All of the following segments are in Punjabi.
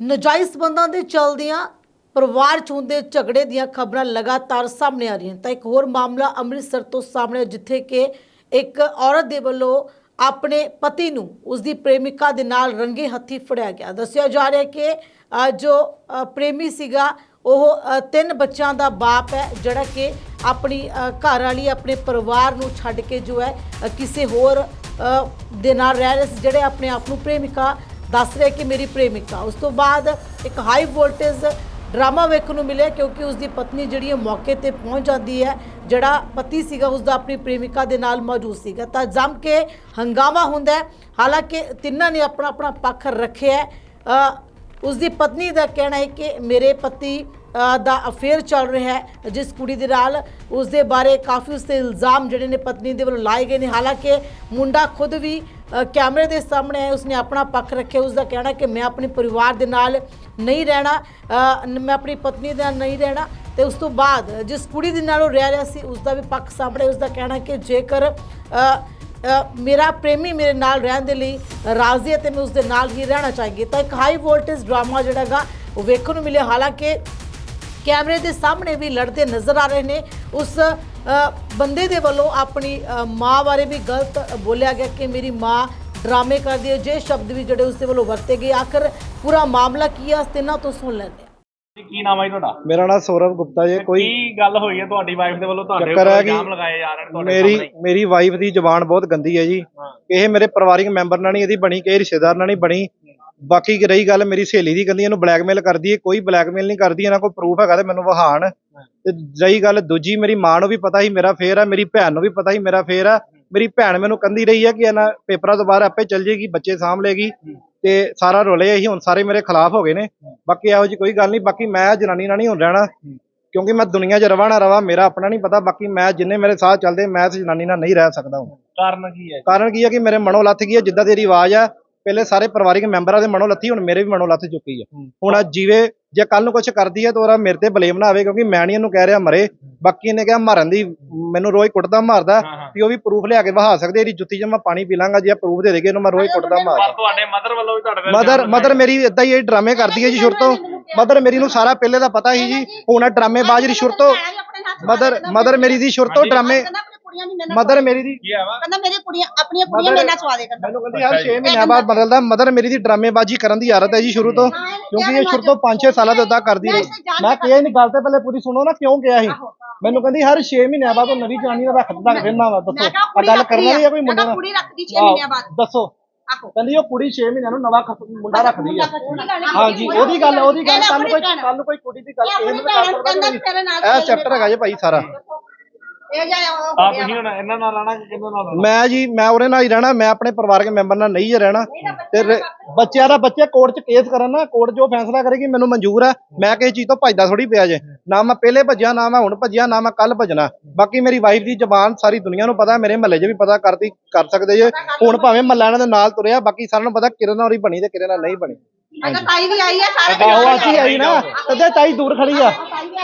ਨਜਾਇਜ਼ ਸੰਬੰਧਾਂ ਦੇ ਚਲਦਿਆਂ ਪਰਿਵਾਰ ਚ ਹੁੰਦੇ ਝਗੜੇ ਦੀਆਂ ਖਬਰਾਂ ਲਗਾਤਾਰ ਸਾਹਮਣੇ ਆ ਰਹੀਆਂ ਤਾਂ ਇੱਕ ਹੋਰ ਮਾਮਲਾ ਅੰਮ੍ਰਿਤਸਰ ਤੋਂ ਸਾਹਮਣੇ ਆਇਆ, ਜਿੱਥੇ ਕਿ ਇੱਕ ਔਰਤ ਦੇ ਵੱਲੋਂ ਆਪਣੇ ਪਤੀ ਨੂੰ ਉਸ ਦੀ ਪ੍ਰੇਮਿਕਾ ਦੇ ਨਾਲ ਰੰਗੇ ਹੱਥੀ ਫੜਿਆ ਗਿਆ। ਦੱਸਿਆ ਜਾ ਰਿਹਾ ਕਿ ਅ, ਜੋ ਅ, ਪ੍ਰੇਮੀ ਸੀਗਾ ਉਹ ਅ, ਤਿੰਨ ਬੱਚਿਆਂ ਦਾ ਬਾਪ ਹੈ ਜਿਹੜਾ ਕਿ ਆਪਣੀ ਅ, ਘਰ ਵਾਲੀ ਆਪਣੇ ਪਰਿਵਾਰ ਨੂੰ ਛੱਡ ਕੇ ਜੋ ਹੈ ਅ, ਕਿਸੇ ਹੋਰ ਅ, ਦੇ ਨਾਲ ਰਹਿ ਰਹੇ ਸੀ ਜਿਹੜੇ ਆਪਣੇ ਆਪ ਨੂੰ ਪ੍ਰੇਮਿਕਾ ਦੱਸ ਰਿਹਾ ਕਿ ਮੇਰੀ ਪ੍ਰੇਮਿਕਾ। ਉਸ ਤੋਂ ਬਾਅਦ ਇੱਕ ਹਾਈ ਵੋਲਟੇਜ ਡਰਾਮਾ ਵੇਖਣ ਨੂੰ ਮਿਲਿਆ ਕਿਉਂਕਿ ਉਸ ਦੀ ਪਤਨੀ ਜਿਹੜੀ ਹੈ ਮੌਕੇ ਤੇ ਪਹੁੰਚ ਜਾਂਦੀ ਹੈ, ਜਿਹੜਾ ਪਤੀ ਸੀਗਾ ਉਸ ਦਾ ਆਪਣੀ ਪ੍ਰੇਮਿਕਾ ਦੇ ਨਾਲ ਮੌਜੂਦ ਸੀਗਾ। ਤਾਂ ਜੰਮ ਕੇ ਹੰਗਾਮਾ ਹੁੰਦਾ ਹਾਲਾਂਕਿ ਤਿੰਨਾਂ ਨੇ ਆਪਣਾ ਆਪਣਾ ਪੱਖ ਰੱਖਿਆ ਹੈ। ਉਸ ਦੀ ਪਤਨੀ ਦਾ ਕਹਿਣਾ ਹੈ ਕਿ ਮੇਰੇ ਪਤੀ ਦਾ ਅਫੇਅਰ ਚੱਲ ਰਿਹਾ ਹੈ, ਜਿਸ ਕੁੜੀ ਦੇ ਨਾਲ ਉਸ ਦੇ ਬਾਰੇ ਕਾਫੀ ਉਸ ਤੇ ਇਲਜ਼ਾਮ ਜਿਹੜੇ ਨੇ ਪਤਨੀ ਦੇ ਵੱਲੋਂ ਲਾਏ ਗਏ ਨੇ। ਹਾਲਾਂਕਿ ਮੁੰਡਾ ਖੁਦ ਵੀ ਕੈਮਰੇ ਦੇ ਸਾਹਮਣੇ ਹੈ, ਉਸਨੇ ਆਪਣਾ ਪੱਖ ਰੱਖਿਆ ਉਸ ਦਾ ਕਹਿਣਾ ਕਿ ਮੈਂ ਆਪਣੇ ਪਰਿਵਾਰ ਦੇ ਨਾਲ ਨਹੀਂ ਰਹਿਣਾ ਮੈਂ ਆਪਣੀ ਪਤਨੀ ਦੇ ਨਾਲ ਨਹੀਂ ਰਹਿਣਾ। ਤੇ ਉਸ ਤੋਂ ਬਾਅਦ ਜਿਸ ਕੁੜੀ ਦੇ ਨਾਲ ਉਹ ਰਹਿ ਰਿਹਾ ਸੀ ਉਸ ਦਾ ਵੀ ਪੱਖ ਸਾਹਮਣੇ ਉਸ ਦਾ ਕਹਿਣਾ ਕਿ ਜੇਕਰ ਮੇਰਾ ਪ੍ਰੇਮੀ ਮੇਰੇ ਨਾਲ ਰਹਿਣ ਦੇ ਲਈ ਰਾਜ਼ੀ ਹੈ ਤੇ ਮੈਂ ਉਸ ਦੇ ਨਾਲ ਹੀ ਰਹਿਣਾ ਚਾਹਾਂਗੀ। ਤਾਂ ਇੱਕ ਹਾਈ ਵੋਲਟੇਜ ਡਰਾਮਾ ਜਿਹੜਾ ਗਾ ਉਹ ਵੇਖਣ ਨੂੰ ਮਿਲਿਆ। ਹਾਲਾਂਕਿ ਕੈਮਰੇ ਦੇ ਸਾਹਮਣੇ ਵੀ ਲੜਦੇ ਨਜ਼ਰ ਆ ਰਹੇ ਨੇ। ਉਸ ਬੰਦੇ ਦੇ ਵੱਲੋਂ ਆਪਣੀ ਮਾਂ ਬਾਰੇ ਵੀ ਗਲਤ ਬੋਲਿਆ ਗਿਆ ਕਿ ਮੇਰੀ ਮਾਂ ਡਰਾਮੇ ਕਰਦੀ ਹੈ। ਜੇ ਸ਼ਬਦ ਵੀ ਜਿਹੜੇ ਉਸ ਦੇ ਵੱਲੋਂ ਵਰਤੇ ਗਏ। ਆਖਰ ਪੂਰਾ ਮਾਮਲਾ ਕੀ ਹੈ? ਤਿੰਨਾਂ ਤੋਂ ਸੁਣ ਲੈਂਦੇ ਕੀ ਨਾਮ ਹੈ ਤੁਹਾਡਾ? ਮੇਰਾ ਨਾਮ ਸੌਰਵ ਗੁਪਤਾ ਜੇ। ਕੋਈ ਕੀ ਗੱਲ ਹੋਈ ਹੈ ਤੁਹਾਡੀ ਵਾਈਫ ਦੇ ਵੱਲੋਂ? ਤੁਹਾਡੇ ਉੱਪਰ ਕਿ ਇਲਜ਼ਾਮ ਲਗਾਏ ਜਾ ਰਹੇ ਨੇ ਤੁਹਾਡੇ ਮੇਰੀ ਸਾਹਮਣੇ? ਮੇਰੀ ਵਾਈਫ ਦੀ ਜ਼ਬਾਨ ਬਹੁਤ ਗੰਦੀ ਹੈ ਜੀ। ਇਹ ਮੇਰੇ ਪਰਿਵਾਰਿਕ ਮੈਂਬਰ ਨਾਲ ਨਹੀਂ ਇਹਦੀ ਬਣੀ ਕਿਸੇ ਰਿਸ਼ਤੇਦਾਰ ਨਾਲ ਨਹੀਂ ਬਣੀ। ਬਾਕੀ ਰਹੀ ਗੱਲ ਮੇਰੀ ਸਹੇਲੀ ਦੀ ਕਹਿੰਦੀ ਇਹਨੂੰ ਬਲੈਕਮੇਲ ਕਰਦੀ ਹੈ ਕੋਈ ਬਲੈਕਮੇਲ ਨਹੀਂ ਕਰਦੀ ਇਹਨਾਂ ਕੋਲ ਪ੍ਰੂਫ ਹੈਗਾ ਤੇ ਮੈਨੂੰ ਵਹਾਣ। ਤੇ ਰਹੀ ਗੱਲ ਦੂਜੀ ਮੇਰੀ ਮਾਂ ਨੂੰ ਵੀ ਪਤਾ ਸੀ ਮੇਰਾ ਫੇਰ ਆ ਮੇਰੀ ਭੈਣ ਨੂੰ ਵੀ ਪਤਾ ਸੀ ਮੇਰਾ ਫੇਰ ਆ। ਮੇਰੀ ਭੈਣ ਮੈਨੂੰ ਕੰਦੀ ਰਹੀ ਹੈ ਕਿ ਇਹਨਾਂ ਪੇਪਰਾਂ ਤੋਂ ਬਾਅਦ ਆਪੇ ਚੱਲ ਜੇਗੀ ਬੱਚੇ ਸਾਂਭ ਲੇਗੀ। ਤੇ ਸਾਰਾ ਰੋਲੇ ਅਸੀਂ ਹੁਣ ਸਾਰੇ ਮੇਰੇ ਖਿਲਾਫ ਹੋ ਗਏ ਨੇ। ਬਾਕੀ ਇਹੋ ਜੀ ਕੋਈ ਗੱਲ ਨਹੀਂ ਬਾਕੀ ਮੈਂ ਜਨਾਨੀ ਨਾਲ ਨਹੀਂ ਹੁਣ ਰਹਿਣਾ। ਕਿਉਂਕਿ ਮੈਂ ਦੁਨੀਆ 'ਚ ਰਵਾਂ ਨਾ ਰਵਾਂ ਮੇਰਾ ਆਪਣਾ ਨਹੀਂ ਪਤਾ। ਬਾਕੀ ਮੈਂ ਜਿੰਨੇ ਮੇਰੇ ਸਾਹ ਚੱਲਦੇ ਮੈਂ ਇਸ ਜਨਾਨੀ ਨਾਲ ਨਹੀਂ ਰਹਿ ਸਕਦਾ ਹੁਣ। ਕਾਰਨ ਕੀ ਹੈ ਕਾਰਨ ਕੀ ਹੈ ਕਿ ਮੇਰੇ ਮਨੋਂ ਲੱਥ ਗਈ ਹੈ ਜਿੱਦਾਂ ਤੇਰੀ ਆਵਾਜ਼ ਆ ਪਹਿਲੇ ਸਾਰੇ ਪਰਿਵਾਰਿਕ ਮੈਂਬਰਾਂ ਦੇ ਮਨੋਂ ਲੱਥੀ ਹੁਣ ਮੇਰੇ ਵੀ ਮਨੋਂ ਲੱਥ ਚੁੱਕੀ ਹੈ। ਹੁਣ ਅੱਜ ਜੀਵੇ ਜੇ ਕੱਲ ਨੂੰ ਕੁਝ ਕਰਦੀ ਹੈ ਤਾਂ ਉਹਦਾ ਮੇਰੇ ਤੇ ਬਲੇਮ ਨਾ ਆਵੇ ਕਿਉਂਕਿ ਮੈਂ ਨਹੀਂ ਇਹਨੂੰ ਕਹਿ ਰਿਹਾ ਮਰੇ। ਬਾਕੀ ਇਹਨੇ ਕਿਹਾ ਮਾਰਨ ਦੀ ਮੈਨੂੰ ਰੋਜ਼ ਕੁੱਟਦਾ ਮਾਰਦਾ। ਵੀ ਉਹ ਵੀ ਪ੍ਰੂਫ ਲਿਆ ਕੇ ਵਹਾ ਸਕਦੇ ਇਹਦੀ ਜੁੱਤੀ 'ਚ ਮੈਂ ਪਾਣੀ ਪੀ ਲਾਂਗਾ ਜੇ ਪ੍ਰੂਫ ਦੇ ਦੇਗੇ ਇਹਨੂੰ ਮੈਂ ਰੋਜ਼ ਕੁੱਟਦਾ ਮਾਰਦਾ। ਤੁਹਾਡੇ ਮਦਰ ਵੱਲੋਂ ਵੀ ਤੁਹਾਡੇ ਤੇ ਮਦਰ ਮਦਰ ਮੇਰੀ ਇਦਾਂ ਹੀ ਇਹ ਡਰਾਮੇ ਕਰਦੀ ਹੈ ਜੀ ਸ਼ੁਰੂ ਤੋਂ ਮਦਰ ਮੇਰੀ ਨੂੰ ਸਾਰਾ ਪਹਿਲੇ ਦਾ ਪਤਾ ਸੀ ਜੀ। ਹੁਣ ਡਰਾਮੇਬਾਜ਼ ਦੀ ਸ਼ੁਰੂ ਤੋਂ ਮਦਰ ਮਦਰ ਮੇਰੀ ਦੀ ਸ਼ੁਰੂ ਤੋਂ ਡਰਾਮੇ ਮਦਰ ਮੇਰੀ ਦੀ ਕੀ ਕਹਿੰਦਾ ਮੇਰੀ ਕੁੜੀਆਂ ਆਪਣੀਆਂ ਕੁੜੀਆਂ ਮੇਰੇ ਨਾਲ ਸਵਾਦੇ ਕਰਦਾ ਮੈਨੂੰ ਕਹਿੰਦੀ ਹਰ 6 ਮਹੀਨਿਆਂ ਬਾਅਦ ਬਦਲਦਾ। ਮਦਰ ਮੇਰੀ ਦੀ ਡਰਾਮੇਬਾਜ਼ੀ ਕਰਨ ਦੀ ਆਦਤ ਹੈ ਜੀ ਸ਼ੁਰੂ ਤੋਂ। ਕਿਉਂਕਿ ਇਹ ਸ਼ੁਰੂ ਤੋਂ 5-6 ਸਾਲਾਂ ਤੋਂ ਇਦਾਂ ਕਰਦੀ ਰਹੀ। ਮੈਂ ਕਿਹਾ ਨਹੀਂ ਗੱਲ ਤੇ ਪਹਿਲੇ ਪੂਰੀ ਸੁਣੋ ਨਾ ਕਿਉਂ ਕਿਹਾ ਸੀ ਮੈਨੂੰ ਕਹਿੰਦੀ ਹਰ 6 ਮਹੀਨਿਆਂ ਬਾਅਦ ਉਹ ਨਵੀਂ ਜਵਾਨੀ ਦਾ ਰੱਖ ਦਿੰਦਾ ਵਾ ਦੱਸੋ। ਆ ਗੱਲ ਕਰਨਾ ਨਹੀਂ ਹੈ ਕੋਈ ਮੁੰਡੇ ਕੁੜੀ ਰੱਖਦੀ 6 ਮਹੀਨਿਆਂ ਬਾਅਦ। ਦੱਸੋ। ਕਹਿੰਦੀ ਉਹ ਕੁੜੀ 6 ਮਹੀਨਿਆਂ ਨੂੰ ਨਵਾਂ ਮੁੰਡਾ ਰੱਖਦੀ ਹੈ ਹਾਂ ਹਾਂਜੀ ਉਹਦੀ ਗੱਲ ਉਹਦੀ ਗੱਲ ਕੱਲ ਕੋਈ ਕੱਲ ਕੋਈ ਕੁੜੀ ਦੀ ਗੱਲ ਇਹ ਚੈਪਟਰ ਹੈਗਾ ਜੀ ਭਾਈ ਸਾਰਾ। ਇਹ ਜਾ ਆ ਤੁਸੀਂ ਹੁਣ ਇਹਨਾਂ ਨਾਲ ਰਹਿਣਾ ਕਿ ਕਿਹਦੇ ਨਾਲ ਰਹਿਣਾ? ਮੈਂ ਜੀ ਮੈਂ ਉਹਦੇ ਨਾਲ ਹੀ ਰਹਿਣਾ ਮੈਂ ਆਪਣੇ ਪਰਿਵਾਰਕ ਮੈਂਬਰ ਨਾਲ ਨਹੀਂ ਰਹਿਣਾ। ਤੇ ਰ- ਬੱਚਿਆਂ ਦਾ ਬੱਚੇ ਕੋਰਟ 'ਚ ਕੇਸ ਕਰਨ ਨਾ ਕੋਰਟ ਜੋ ਫੈਸਲਾ ਕਰੇਗੀ ਮੈਨੂੰ ਮਨਜ਼ੂਰ ਹੈ ਮੈਂ ਕਿਸੇ ਚੀਜ਼ ਤੋਂ ਭੱਜਦਾ ਥੋੜੀ ਪਿਆ ਜੇ। ਨਾ ਮੈਂ ਪਹਿਲੇ ਭੱਜਿਆ ਨਾ ਮੈਂ ਹੁਣ ਭੱਜਿਆ ਨਾ ਮੈਂ ਕੱਲ ਭੱਜਣਾ। ਬਾਕੀ ਮੇਰੀ ਵਾਈਫ ਦੀ ਜ਼ਬਾਨ ਸਾਰੀ ਦੁਨੀਆ ਨੂੰ ਪਤਾ ਮੇਰੇ ਮਹੱਲੇ 'ਚ ਵੀ ਪਤਾ ਕਰਦੀ ਕਰ ਸਕਦੇ ਜੇ। ਹੁਣ ਭਾਵੇਂ ਮਹੱਲਾ ਇਹਨਾਂ ਦੇ ਨਾਲ ਤੁਰਿਆ ਬਾਕੀ ਸਾਰਿਆਂ ਨੂੰ ਪਤਾ ਕਿਰਨ ਨਾਲ ਹੀ ਬਣੀ ਤੇ ਕਿਰਨ ਨਾਲ ਨਹੀਂ ਬਣੀ। ਅਗਰ ਤਾਈ ਵੀ ਆਈ ਹੈ ਸਾਰੇ ਆਹੋ ਅਸੀਂ ਆਈ ਨਾ ਤਦੇ ਤਾਈ ਦੂਰ ਖੜੀ ਆ।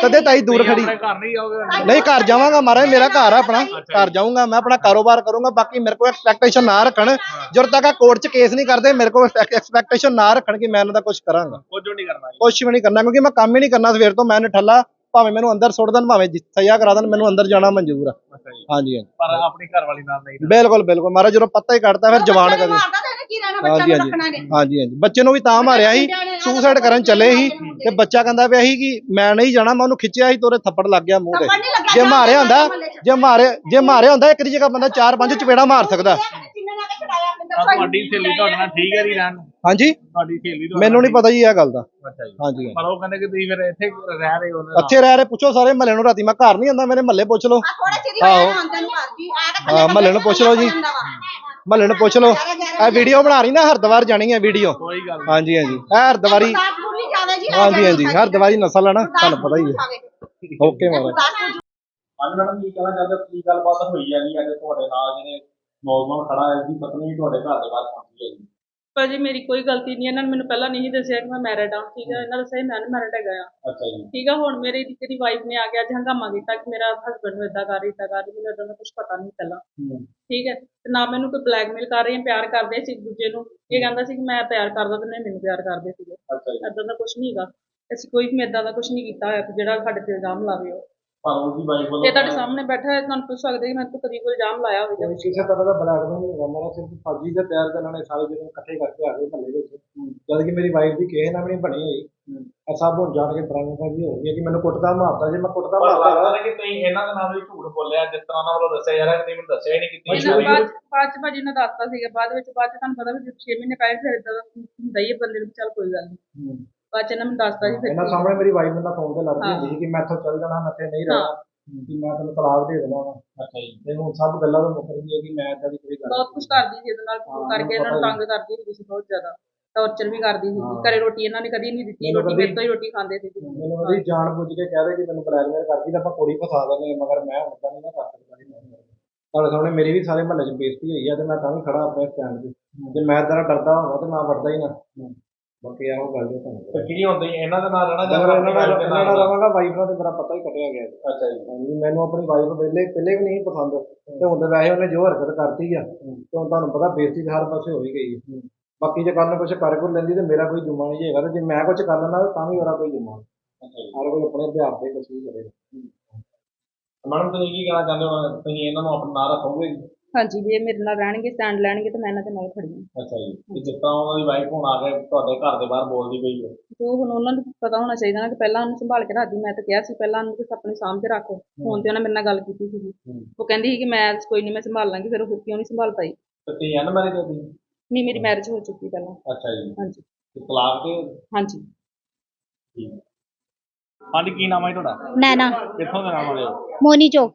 ਤਦੇ ਤਾਈ ਦੂਰ ਖੜੀ। ਆਪਣੇ ਘਰ ਨਹੀਂ ਘਰ ਜਾਵਾਂਗਾ ਮਹਾਰਾਜ ਮੇਰਾ ਘਰ ਆ ਆਪਣਾ। ਘਰ ਜਾਊਂਗਾ ਮੈਂ ਆਪਣਾ ਕਾਰੋਬਾਰ ਕਰੂੰਗਾ ਬਾਕੀ ਮੇਰੇ ਕੋਲ ਐਕਸਪੈਕਟੇਸ਼ਨ ਨਾ ਰੱਖਣ। ਜਦੋਂ ਤੱਕ ਆ ਕੋਰਟ 'ਚ ਕੇਸ ਨਹੀਂ ਕਰਦੇ ਮੇਰੇ ਕੋਲ ਐਕਸਪੈਕਟੇਸ਼ਨ ਨਾ ਰੱਖਣ ਕਿ ਮੈਂ ਇਹਨਾਂ ਦਾ ਕੁਝ ਕਰਾਂਗਾ। ਕੁਝ ਨਹੀਂ ਕਰਨਾ। ਕੁਝ ਵੀ ਨਹੀਂ ਕਰਨਾ ਕਿਉਂਕਿ ਮੈਂ ਕੰਮ ਹੀ ਨਹੀਂ ਕਰਨਾ ਸਵੇਰ ਤੋਂ ਮੈਂ ਨਠੱਲਾ ਭਾਵੇਂ ਮੈਨੂੰ ਅੰਦਰ ਸੁੱਟ ਦੇਣ ਭਾਵੇਂ ਸਜ਼ਾ ਕਰਾ ਦੇਣ ਮੈਨੂੰ ਅੰਦਰ ਜਾਣਾ ਮਨਜ਼ੂਰ ਆ। ਹਾਂਜੀ ਹਾਂਜੀ। ਪਰ ਆਪਣੀ ਘਰ ਵਾਲੀ ਨਾਲ ਨਹੀਂ। ਬਿਲਕੁਲ ਬਿਲਕੁਲ। ਮਹਾਰਾਜ ਜਦੋਂ ਪੱਤਾ ਹੀ ਕੱਢਤਾ ਫਿਰ ਜਵਾਨ ਕਦੇ। ਮਾਰਦਾ ਤਾਂ ਇਹਨੇ ਕੀ ਰਹਿਣਾ ਬੱਚਾ ਹਾਂਜੀ ਹਾਂਜੀ। ਹਾਂਜੀ ਬੱਚੇ ਨੂੰ ਵੀ ਤਾਂ ਮਾਰਿਆ ਸੀ। ਸੁਸਾਈਡ ਕਰਨ ਚੱਲੇ ਸੀ ਤੇ ਬੱਚਾ ਕਹਿੰਦਾ ਪਿਆ ਸੀ ਕਿ ਮੈਂ ਨਹੀਂ ਜਾਣਾ ਮੈਂ ਉਹਨੂੰ ਖਿੱਚਿਆ ਸੀ ਤੇ ਉਹਦੇ ਥੱਪੜ ਲੱਗ ਗਿਆ ਮੂੰਹ ਤੇ। ਜੇ ਮਾਰਿਆ ਹੁੰਦਾ। ਜੇ ਮਾਰਿਆ ਜੇ ਮਾਰਿਆ ਹੁੰਦਾ ਇੱਕ ਦੀ ਜਗ੍ਹਾ ਬੰਦਾ ਚਾਰ ਪੰਜ ਚਪੇੜਾ ਮਾਰ ਸਕਦਾ। ਕਿੰਨੇ ਨਾ ਕੇ ਛਡਾਇਆ ਤਾਂ ਤੁਹਾਡੀ ਸਹੇਲੀ ਤੁਹਾਡੇ ਨਾਲ ਠੀਕ ਹੈ ਜੀ ਰਹਿਣ ਨੂੰ ਹਾਂਜੀ? ਤੁਹਾਡੀ ਸਹੇਲੀ ਤੁਹਾਡੇ ਮੈਨੂੰ ਨਹੀਂ ਪਤਾ ਜੀ ਇਹ ਗੱਲ ਦਾ। ਨਾਲ- ਅੱਛਾ ਜੀ। ਹਾਂਜੀ। ਪਰ ਉਹ ਕਹਿੰਦੇ ਕਿ ਤੁਸੀਂ ਫਿਰ ਇੱਥੇ ਰਹਿ ਰਹੇ ਹੋ ਨਾਲ। ਇੱਥੇ ਰਹਿ ਰਹੇ ਪੁੱਛੋ ਸਾਰੇ ਮਹੱਲੇ ਨੂੰ ਰਾਤੀ। ਮੈਂ ਘਰ ਨਹੀਂ ਆਂਦਾ ਮੇਰੇ ਮਹੱਲੇ ਪੁੱਛ ਲਓ। ਆ ਥੋੜਾ ਚਿਰ ਹੀ ਹੋਇਆ ਆਉਂਦੇ ਨੂੰ ਘਰ ਜੀ ਆ ਤਾਂ ਹਾਂ, ਮਹੱਲੇ ਨੂੰ ਪੁੱਛ ਲਓ ਜੀ। ਮਹੱਲੇ ਨੂੰ ਪੁੱਛ ਲਓ। ਇਹ ਵੀਡੀਓ ਬਣਾ ਰਹੀ ਨਾ ਹਰਦਵਾਰ ਜਾਣੀ ਹੈ ਵੀਡੀਓ ਕੋਈ ਗੱਲ ਨਹੀਂ। ਹਾਂਜੀ ਹਾਂਜੀ। ਇਹ ਹਰਦਵਾਰੀ ਜਾਵੇ ਜੀ ਹਾਂਜੀ ਹਾਂਜੀ। ਹਰਦਵਾਰੀ ਨਸਲ ਹੈ ਨਾ ਤੁਹਾਨੂੰ ਪਤਾ ਹੀ ਹੈ। ਓਕੇ ਮਹਾਰਾਜ। ਹਾਂਜੀ ਮੈਡਮ ਕੀ ਕਹਿਣਾ ਚਾਹੁੰਦੇ ਹੋ? ਕੀ ਗੱਲਬਾਤ ਹੋਈ ਹੈ ਜੀ? ਅੱਜ ਤੁਹਾਡੇ ਨਾਲ ਜਿਹੜੇ ਨੌਜਵਾਨ ਖੜਾ ਹੈ ਜੀ ਪਤਨੀ ਵੀ ਤੁਹਾਡੇ ਘਰ ਦੇ ਬਾਹਰ ਪਹੁੰਚੀ। ਹੈ ਭਾਜੀ ਮੇਰੀ ਕੋਈ ਗਲਤੀ ਨਹੀਂ ਇਹਨਾਂ ਨੇ ਮੈਨੂੰ ਪਹਿਲਾਂ ਨਹੀਂ ਦੱਸਿਆ ਕਿ ਮੈਂ ਮੈਰਿਡ ਹਾਂ ਠੀਕ ਹੈ ਇਹਨਾਂ ਦਾ ਸਹੀ ਮੈਂ ਮੈਰਿਡ ਹੈਗਾ ਆ। ਅੱਛਾ ਜੀ। ਠੀਕ ਆ ਹੁਣ ਮੇਰੀ ਜਿਹੜੀ ਵਾਈਫ ਨੇ ਆ ਕੇ ਅੱਜ ਹੰਗਾਮਾ ਕੀਤਾ ਕਿ ਮੇਰਾ ਹਸਬੰਡ ਨੂੰ ਇਦਾਂ ਕਰ ਰਹੀ ਇਦਾਂ ਕਰ ਰਹੀ ਮੈਨੂੰ ਇਦਾਂ ਦਾ ਕੁਝ ਪਤਾ ਨਹੀਂ ਪਹਿਲਾਂ। ਹੂੰ। ਠੀਕ ਹੈ ਤੇ ਨਾ ਮੈਨੂੰ ਕੋਈ ਬਲੈਕਮੇਲ ਕਰ ਰਹੀ ਹੈ ਪਿਆਰ ਕਰਦੇ ਸੀ ਇੱਕ ਦੂਜੇ ਨੂੰ। ਇਹ ਕਹਿੰਦਾ ਸੀ ਕਿ ਮੈਂ ਪਿਆਰ ਕਰਦਾ ਤੇ ਨਹੀਂ ਮੈਨੂੰ ਪਿਆਰ ਕਰਦੇ ਸੀਗੇ। ਅੱਛਾ ਜੀ। ਇਦਾਂ ਦਾ ਕੁਝ ਨਹੀਂ ਹੈਗਾ ਅਸੀਂ ਕੋਈ ਵੀ ਇਦਾਂ ਦਾ ਕੁਝ ਨਹੀਂ ਕੀਤਾ ਹੋਇਆ ਕਿ ਜਿਹੜਾ ਸਾਡੇ ਤੇ ਇਲਜ਼ਾਮ ਲਾਵੇ ਉਹ। ਪਰ ਉਹਦੀ ਵਾਈਫ ਵੱਲੋਂ ਇਹ ਤੁਹਾਡੇ ਸਾਹਮਣੇ ਬੈਠਾ ਹੈ ਤੁਹਾਨੂੰ ਪੁੱਛ ਸਕਦੇ ਕਿ ਮੈਂ ਤੋਂ ਕਦੀ ਕੋਈ ਇਲਜ਼ਾਮ ਲਾਇਆ ਹੋਵੇ ਜਾਂ ਕੁਛ। ਕਿਸੇ ਤਰ੍ਹਾਂ ਦਾ ਬਲੈਕਮੇਲ ਨਹੀਂ ਹੈਗਾ ਮੇਰਾ ਸਿਰਫ ਫਰਜ਼ੀ ਦੇ ਪਿਆਰ ਦੇ ਨਾਲ ਇਹ ਸਾਰੇ ਜਿਹੜੇ ਇਕੱਠੇ ਕਰਕੇ ਆ ਗਏ ਮਹੱਲੇ ਵਿੱਚ। ਜਦ ਕਿ ਮੇਰੀ ਵਾਈਫ ਦੀ ਕਿਸੇ ਨਾਲ ਵੀ ਨਹੀਂ ਬਣੀ ਹੋਈ। ਇਹ ਸਭ ਹੁਣ ਜਾਣ ਕੇ ਡਰਾਮੇ ਬਾਜੀ ਹੋ ਹੈ ਕਿ ਮੈਨੂੰ ਕੁੱਟਦਾ ਮਾਰਦਾ ਜੇ ਮੈਂ ਕੁੱਟਦਾ ਮਾਰਦਾ ਲੱਗਦਾ ਕਿ ਤੁਸੀਂ ਇਹਨਾਂ ਦੇ ਨਾਲ ਵੀ ਝੂਠ ਬੋਲਿਆ ਜਿਸ ਤਰ੍ਹਾਂ ਉਹਨਾਂ ਵੱਲੋਂ ਦੱਸਿਆ ਜਾ ਰਿਹਾ ਕਿ ਮੈਨੂੰ ਦੱਸਿਆ ਹੀ ਨਹੀਂ ਕੀਤੀ। ਬਾਅਦ ਬਾਅਦ ਚ ਭਾਜੀ ਨੇ ਦੱਸਤਾ ਸੀਗਾ ਬਾਅਦ ਵਿੱਚ ਬਾਅਦ ਚ ਤੁਹਾਨੂੰ ਪਤਾ ਵੀ 6 ਮਹੀਨੇ ਪਹਿਲੇ ਫਿਰ ਇਦਾਂ ਦਾ ਹੁੰਦਾ ਹੀ ਬੰਦੇ ਨੂੰ ਚੱਲ ਕੋਈ ਗੱਲ ਨਹੀਂ ਬਾਅਦ ਇਹਨਾਂ ਮੈਨੂੰ ਦੱਸਤਾ ਸੀ ਫਿਰ ਇਹਨਾਂ ਸਾਹਮਣੇ ਮੇਰੀ ਵਾਈਫ ਨਾਲ ਫੋਨ ਤੇ ਲੜਦੀ। ਹੁੰਦੀ ਸੀ ਕਿ ਮੈਂ ਇੱਥੋਂ ਚੱਲ ਜਾਣਾ ਮੈਂ ਇੱਥੇ ਨਹੀਂ। ਰਹਿਣਾ ਕਿ ਮੈਂ ਤੈਨੂੰ ਤਲਾਕ ਦੇ ਦੇਣਾ ਵਾ। ਅੱਛਾ ਜੀ। ਤੇ ਹੁਣ ਸਭ ਗੱਲਾਂ ਤੋਂ ਮੁੱਕਰ ਗਈ ਹੈ ਕਿ ਮੈਂ ਏਦਾਂ ਦੀ ਕੋਈ ਗੱਲ ਬਹੁਤ ਕੁਝ ਕਰਦੀ ਸੀ ਇਹਦੇ ਨਾਲ ਹਾਂ, ਕਰਕੇ ਇਹਨਾਂ ਨੂੰ ਤੰਗ ਕਰਦੀ ਹੁੰਦੀ ਸੀ ਬਹੁਤ ਜ਼ਿਆਦਾ। ਟੌਰਚਰ ਵੀ ਕਰਦੀ ਸੀ। ਘਰੇ ਰੋਟੀ ਇਹਨਾਂ ਨੇ ਕਦੀ ਨਹੀਂ ਦਿੱਤੀ ਰੋਟੀ ਮੇਰੇ ਤੋਂ ਹੀ ਰੋਟੀ ਖਾਂਦੇ ਸੀ। ਮੈਨੂੰ ਉਹਦੀ ਜਾਣ ਬੁੱਝ ਕੇ ਕਹਿ ਦੇ ਕਿ ਮੈਨੂੰ ਬਲੈਕਮੇਲ ਕਰਦੀ ਤਾਂ ਆਪਾਂ ਕੁੜੀ ਫਸਾ ਦਿੰਦੇ ਹਾਂ, ਮਗਰ ਮੈਂ ਹੁਣ ਤਾਂ ਨਹੀਂ ਨਾ ਕਰ ਸਕਦਾ ਤੁਹਾਡੇ ਸਾਹਮਣੇ ਮੇਰੀ ਵੀ ਸਾਰੇ ਮਹੱਲੇ 'ਚ ਬੇਇੱਜ਼ਤੀ ਹੋਈ ਆ ਤੇ ਮੈਂ ਤਾਂ ਵੀ ਖੜਾ ਆਪਣੇ ਸਟੈਂਡ 'ਤੇ। ਜੇ ਮੈਂ ਤੇਰਾ ਡਰਦਾ ਹੁੰਦਾ ਤੇ ਮੈਂ ਵੜਦਾ ਹੀ ਨਾ। ਬਾਕੀ ਇਹੋ ਗੱਲ ਦੇ ਤੁਹਾਨੂੰ ਤੇ ਕੀ ਹੁੰਦਾ ਜੀ ਇਹਨਾਂ ਦੇ ਨਾਲ ਰਹਿਣਾ ਜਾਂ ਇਹਨਾਂ ਨਾਲ ਦੇ ਇਹਨਾਂ ਨਾਲ ਰਵਾਂਗਾ ਵਾਈਫ ਨਾਲ ਤੇ ਮੇਰਾ ਪਤਾ ਹੀ ਕੱਟਿਆ ਗਿਆ। ਅੱਛਾ ਜੀ। ਹਾਂਜੀ ਮੈਨੂੰ ਆਪਣੀ ਵਾਈਫ ਪਹਿਲੇ ਪਹਿਲੇ ਵੀ ਨਹੀਂ ਪਸੰਦ। ਤੇ ਹੁਣ ਤੇ ਵੈਸੇ ਉਹਨੇ ਜੋ ਹਰਕਤ ਕਰਤੀ ਆ ਤੇ ਹੁਣ ਤੁਹਾਨੂੰ ਪਤਾ ਬੇਇੱਜ਼ਤੀ ਹਰ ਪਾਸੇ ਹੋ ਹੀ ਗਈ ਹੈ। ਬਾਕੀ ਜੇ ਕੱਲ ਨੂੰ ਕੁਝ ਕਰ ਕਰ ਲੈਂਦੀ ਤੇ ਮੇਰਾ ਕੋਈ ਜੁਮਾ ਨਹੀਂ ਹੈਗਾ ਤੇ ਜੇ ਮੈਂ ਕੁਝ ਕਰ ਲੈਣਾ ਤਾਂ ਵੀ ਉਹਦਾ ਕੋਈ ਜੁਮਾ ਅੱਛਾ ਜੀ। ਹਰ ਕੋਈ ਆਪਣੇ ਅਭਿਆਸ ਤੇ ਕੁਝ ਵੀ ਕਰੇ ਮੈਡਮ ਤੁਸੀਂ ਕੀ ਕਹਿਣਾ ਚਾਹੁੰਦੇ ਹੋ? ਤੁਸੀਂ ਇਹਨਾਂ ਨੂੰ ਆਪਣਾ ਰੱਖੋਗੇ? ਹਾਂਜੀ ਜੇ ਮੇਰੇ ਨਾਲ ਰਹਿਣਗੇ ਸਟੈਂਡ ਲੈਣਗੇ ਤਾਂ ਮੈਂ ਇਹਨਾਂ ਦੇ ਨਾਲ ਖੜੀ ਹਾਂ। ਅੱਛਾ ਜੀ। ਤੇ ਤਰ੍ਹਾਂ ਉਹਨਾਂ ਦੀ ਵਾਈਫ ਹੁਣ ਆ ਕੇ ਤੁਹਾਡੇ ਘਰ ਦੇ ਬਾਹਰ ਬੋਲਦੀ ਪਈ ਹੈ। ਜੋ ਹੁਣ ਉਹਨਾਂ ਨੂੰ ਪਤਾ ਹੋਣਾ ਚਾਹੀਦਾ ਨਾ ਕਿ ਪਹਿਲਾਂ ਉਹਨੂੰ ਸੰਭਾਲ ਕੇ ਰੱਖਦੀ ਮੈਂ ਤਾਂ ਕਿਹਾ ਸੀ ਪਹਿਲਾਂ ਉਹਨੂੰ ਤੁਸੀਂ ਆਪਣੇ ਸਾਹਮਣੇ ਰੱਖੋ। ਹੁਣ ਤੇ ਉਹਨੇ ਮੇਰੇ ਨਾਲ ਗੱਲ ਕੀਤੀ ਸੀਗੀ। ਉਹ ਕਹਿੰਦੀ ਸੀ ਕਿ ਮੈਂ ਕੋਈ ਨਹੀਂ ਮੈਂ ਸੰਭਾਲ ਲਾਂਗੀ ਫਿਰ ਉਹ ਕਿਉਂ ਨਹੀਂ ਸੰਭਾਲ ਪਾਈ? ਤੇ ਤੁਸੀਂ ਇਹਨਾਂ ਬਾਰੇ ਦੱਸੀ ਨਹੀਂ ਮੇਰੀ ਮੈਰਿਜ ਹੋ ਚੁੱਕੀ ਪਹਿਲਾਂ। ਅੱਛਾ ਜੀ। ਹਾਂਜੀ। ਤੇ ਤਲਾਕ ਦੇ ਹਾਂਜੀ। ਠੀਕ ਹਾਂਜੀ ਕੀ ਨਾਮ ਹੈ ਜੀ ਤੁਹਾਡਾ? ਨੈਣਾ ਕਿੱਥੋਂ ਦੇ ਨਾਮ ਵਾਲੇ ਹੋ? ਮੋਨੀ ਚੌਕ।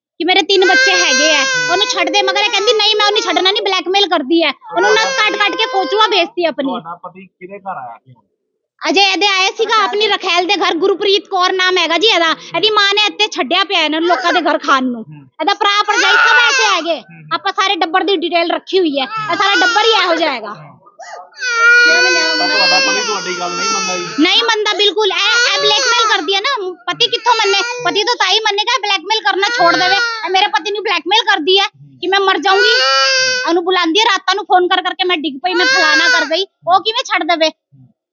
ਕਿ ਮੇਰੇ ਤਿੰਨ ਬੱਚੇ ਹੈਗੇ ਆ। ਉਹਨੂੰ ਛੱਡ ਦੇ। ਮਗਰ ਇਹ ਕਹਿੰਦੀ ਨਹੀਂ ਮੈਂ ਉਹਨੂੰ ਛੱਡਣਾ ਨਹੀਂ ਬਲੈਕਮੇਲ ਕਰਦੀ ਹੈ ਉਹਨੂੰ ਨਸ ਕੱਟ ਕੱਟ ਕੇ ਕੋਚੂਆ ਵੇਚਦੀ ਆਪਣੀ। ਤੁਹਾਡਾ ਪਤੀ ਕਿਹਦੇ ਘਰ ਆਇਆ ਸੀ ਹੁਣ? ਅਜੇ ਇਹਦੇ ਆਏ ਸੀਗਾ ਆਪਣੀ ਰਖੈਲ ਦੇ ਘਰ। ਗੁਰਪ੍ਰੀਤ ਕੌਰ ਨਾਮ ਹੈਗਾ ਜੀ ਇਹਦਾ। ਇਹਦੀ ਮਾਂ ਨੇ ਇੱਥੇ ਛੱਡਿਆ ਪਿਆ ਇਹਨਾਂ ਨੂੰ ਲੋਕਾਂ ਦੇ ਘਰ ਖਾਣ ਨੂੰ। ਇਹਦਾ ਭਰਾ ਭਰਜਾਈ ਸਭ ਐਸੇ ਹੈਗੇ ਆਪਾਂ ਸਾਰੇ ਡੱਬਰ ਦੀ ਡਿਟੇਲ ਰੱਖੀ ਹੋਈ ਹੈ। ਇਹ ਸਾਰਾ ਡੱਬਰ ਹੀ ਇਹੋ ਜਿਹਾ ਹੈਗਾ। ਨਹੀਂ ਮੰਨਦਾ ਬਿਲਕੁਲ। ਐ ਐ ਬਲੈਕਮੇਲ ਕਰਦੀ ਹੈ ਨਾ। ਪਤੀ ਕਿੱਥੋਂ ਮੰਨੇ? ਪਤੀ ਤਾਂ ਤਾਈ ਮੰਨੇਗਾ ਬਲੈਕਮੇਲ ਕਰਨਾ ਛੋੜ ਦੇਵੇ। ਇਹ ਮੇਰੇ ਪਤੀ ਨੂੰ ਬਲੈਕਮੇਲ ਕਰਦੀ ਹੈ ਕਿ ਮੈਂ ਮਰ ਜਾਊਂਗੀ। ਉਹਨੂੰ ਬੁਲਾਉਂਦੀ ਹੈ ਰਾਤਾਂ ਨੂੰ ਫੋਨ ਕਰ ਕਰਕੇ ਮੈਂ ਡਿੱਗ ਪਈ ਮੈਂ ਫਲਾਣਾ ਕਰ ਗਈ। ਉਹ ਕਿਵੇਂ ਛੱਡ ਦੇਵੇ?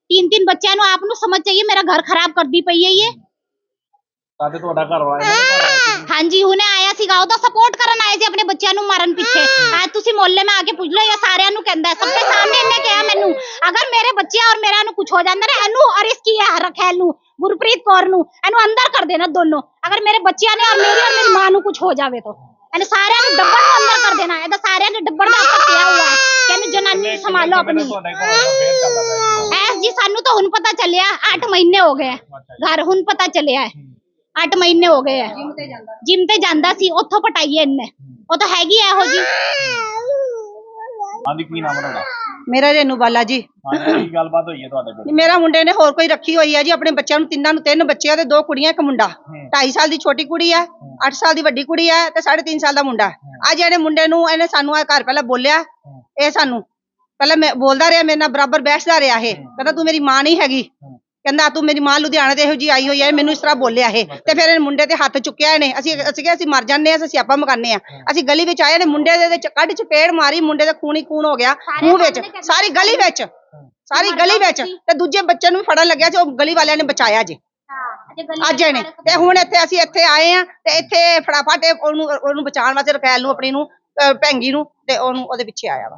ਤਿੰਨ ਤਿੰਨ ਬੱਚਿਆਂ ਨੂੰ ਆਪ ਨੂੰ ਸਮਝ ਚਾਹੀਏ ਮੇਰਾ ਘਰ ਖਰਾਬ ਕਰਦੀ ਪਈ ਹੈ ਇਹ। ਕਦ ਤੁਹਾਡਾ ਘਰ ਵਾਲਾ ਇਹਨਾਂ ਦੇ ਆਇਆ ਹਾਂਜੀ ਹੁਣੇ ਸੀਗਾ ਉਹਦਾ ਸਪੋਰਟ ਕਰਨ ਆਏ ਸੀ ਆਪਣੇ ਬੱਚਿਆਂ ਨੂੰ ਮਾਰਨ ਪਿੱਛੇ ਆ ਤੁਸੀਂ ਮੁਹੱਲੇ ਮੈਂ ਆ ਕੇ ਪੁੱਛ ਲਓ ਇਹ ਸਾਰਿਆਂ ਨੂੰ ਕਹਿੰਦਾ। ਸਭ ਦੇ ਸਾਹਮਣੇ ਇਹਨੇ ਕਿਹਾ ਮੈਨੂੰ ਅਗਰ ਮੇਰੇ ਬੱਚੇ ਔਰ ਮੇਰਾ ਨੂੰ ਕੁਝ ਹੋ ਜਾਂਦਾ ਨਾ ਇਹਨੂੰ ਔਰ ਇਸ ਕੀ ਹੈ ਰਖੈਲ ਨੂੰ ਗੁਰਪ੍ਰੀਤ ਕੌਰ ਨੂੰ ਇਹਨੂੰ ਅੰਦਰ ਕਰ ਦੇਣਾ ਦੋਨੋਂ ਅਗਰ ਮੇਰੇ ਬੱਚਿਆਂ ਨੇ ਔਰ ਮੇਰੀ ਔਰ ਮੇਰੀ ਮਾਂ ਨੂੰ ਕੁਝ ਹੋ ਜਾਵੇ ਤਾਂ ਇਹਨੇ ਸਾਰਿਆਂ ਨੂੰ ਡੱਬਰ ਨੂੰ ਅੰਦਰ ਕਰ ਦੇਣਾ ਇਹਦਾ ਸਾਰਿਆਂ ਨੇ ਡੱਬਰ ਦਾ ਆਪਾ ਪਿਆ ਹੋਇਆ ਹੈ ਕਿ ਇਹਨੂੰ ਜਨਾਨੀ ਨੂੰ ਸੰਭਾਲੋ ਆਪਣੀ ਐਸ ਜੀ ਸਾਨੂੰ ਤਾਂ ਹੁਣ ਪਤਾ ਚੱਲਿਆ 8 ਮਹੀਨੇ ਹੋ ਗਏ ਹੈ। ਘਰ ਹੁਣ ਪਤਾ ਚੱਲਿਆ ਹੈ 8 ਮਹੀਨੇ ਹੋ ਗਏ ਹੈ ਜਿਮ ਤੇ ਜਾਂਦਾ। ਸੀ ਉੱਥੋਂ ਪਟਾਈਏ ਇਹਨੇ ਉਹ ਤਾਂ ਹੈਗੀ ਐ ਇਹੋ ਜੀ ਹਾਂਜੀ ਕੀ ਨਾਮ ਹੈ ਤੁਹਾਡਾ? ਮੇਰਾ ਰੇਨੂ ਬਾਲਾ ਜੀ। ਹਾਂਜੀ ਕੀ ਗੱਲਬਾਤ ਹੋਈ ਹੈ ਤੁਹਾਡੇ ਕੋਲ? ਮੇਰਾ ਮੁੰਡੇ ਨੇ ਹੋਰ ਕੋਈ ਰੱਖੀ ਹੋਈ ਹੈ ਜੀ ਆਪਣੇ ਬੱਚਿਆਂ ਨੂੰ ਤਿੰਨਾਂ ਨੂੰ ਤਿੰਨ ਬੱਚੇ ਆ ਤੇ ਦੋ ਕੁੜੀਆਂ ਇੱਕ ਮੁੰਡਾ। 2.5 ਸਾਲ ਦੀ ਛੋਟੀ ਕੁੜੀ ਹੈ। 8 ਸਾਲ ਦੀ ਵੱਡੀ ਕੁੜੀ ਹੈ ਤੇ 3.5 ਸਾਲ ਦਾ ਮੁੰਡਾ। ਆ ਜਿਹੜੇ ਮੁੰਡੇ ਨੂੰ ਇਹਨੇ ਸਾਨੂੰ ਆ ਘਰ ਪਹਿਲਾਂ ਬੋਲਿਆ ਇਹ ਸਾਨੂੰ। ਪਹਿਲਾਂ ਮੈਂ ਬੋਲਦਾ ਰਿਹਾ ਮੇਰੇ ਨਾਲ ਬਰਾਬਰ ਬੈਠਦਾ ਰਿਹਾ ਇਹ। ਕਹਿੰਦਾ ਤੂੰ ਮੇਰੀ ਮਾਂ ਨਹੀਂ ਹੈਗੀ। ਕਹਿੰਦਾ ਤੂੰ ਮੇਰੀ ਮਾਂ ਲੁਧਿਆਣਾ ਤੇ ਇਹੋ ਜੀ ਆਈ ਹੋਈ ਹੈ ਮੈਨੂੰ ਇਸ ਤਰ੍ਹਾਂ ਬੋਲਿਆ ਇਹ। ਤੇ ਫਿਰ ਇਹ ਮੁੰਡੇ ਤੇ ਹੱਥ ਚੁੱਕਿਆ ਇਹਨੇ। ਅਸੀਂ ਅਸੀਂ ਕਿਹਾ ਅਸੀਂ ਮਰ ਜਾਂਦੇ ਆ ਅਸੀਂ ਸਿਆਪਾ ਮਕਾਨੇ ਆ ਅਸੀਂ ਗਲੀ ਵਿੱਚ ਆਏ ਨੇ ਮੁੰਡੇ ਦੇ ਵਿੱਚ ਕੱਢ ਚਪੇੜ ਮਾਰੀ ਮੁੰਡੇ ਦਾ ਖੂਨੀ ਖੂਨ ਹੋ ਗਿਆ ਮੂੰਹ ਵਿੱਚ ਸਾਰੀ ਗਲੀ ਵਿੱਚ ਸਾਰੀ ਗਲੀ ਵਿੱਚ ਤੇ ਦੂਜੇ ਬੱਚੇ ਨੂੰ ਵੀ ਫੜਨ ਲੱਗਿਆ ਸੀ ਉਹ ਗਲੀ ਵਾਲਿਆਂ ਨੇ ਬਚਾਇਆ ਜੀ। ਅੱਜ ਇਹਨੇ। ਤੇ ਹੁਣ ਇੱਥੇ ਅਸੀਂ ਇੱਥੇ ਆਏ ਆ ਤੇ ਇੱਥੇ ਫਟਾਫਟ ਉਹਨੂੰ ਉਹਨੂੰ ਬਚਾਉਣ ਵਾਸਤੇ ਰਕੈਲ ਨੂੰ ਆਪਣੀ ਨੂੰ ਭੈਂਗੀ ਨੂੰ ਤੇ ਉਹਨੂੰ ਉਹਦੇ ਪਿੱਛੇ ਆਇਆ ਵਾ।